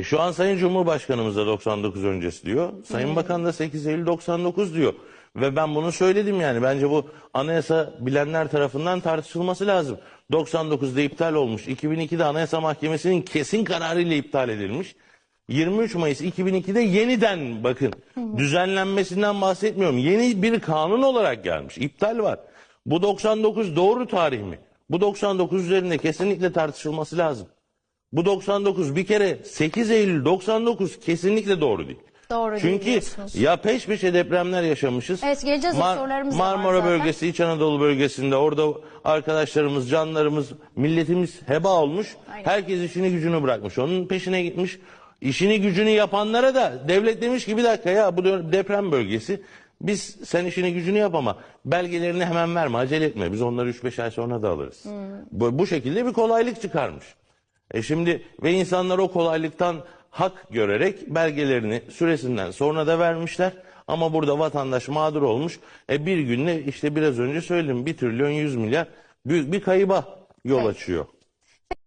E şu an Sayın Cumhurbaşkanımız da 99 öncesi diyor. Sayın Bakan da 8 Eylül 99 diyor. Ve ben bunu söyledim yani. Bence bu anayasa bilenler tarafından tartışılması lazım. 99'da iptal olmuş. 2002'de Anayasa Mahkemesi'nin kesin kararıyla iptal edilmiş. 23 Mayıs 2002'de yeniden bakın düzenlenmesinden bahsetmiyorum. Yeni bir kanun olarak gelmiş. İptal var. Bu 99 doğru tarih mi? Bu 99 üzerinde kesinlikle tartışılması lazım. Bu 99 bir kere 8 Eylül 99 kesinlikle doğru değil. Doğru Çünkü diyorsunuz. ya peş peşe depremler yaşamışız. Evet, geleceğiz. O sorularımız da var Marmara zaten. bölgesi, İç Anadolu bölgesinde orada arkadaşlarımız, canlarımız, milletimiz heba olmuş. Aynen. Herkes işini gücünü bırakmış. Onun peşine gitmiş. İşini gücünü yapanlara da devlet demiş ki bir dakika ya bu deprem bölgesi. Biz sen işini gücünü yap ama belgelerini hemen verme, acele etme. Biz onları 3-5 ay sonra da alırız. Hmm. Bu, bu şekilde bir kolaylık çıkarmış. E şimdi ve insanlar o kolaylıktan hak görerek belgelerini süresinden sonra da vermişler. Ama burada vatandaş mağdur olmuş. E bir günde işte biraz önce söyledim 1 trilyon 100 milyar büyük bir kayıba yol açıyor.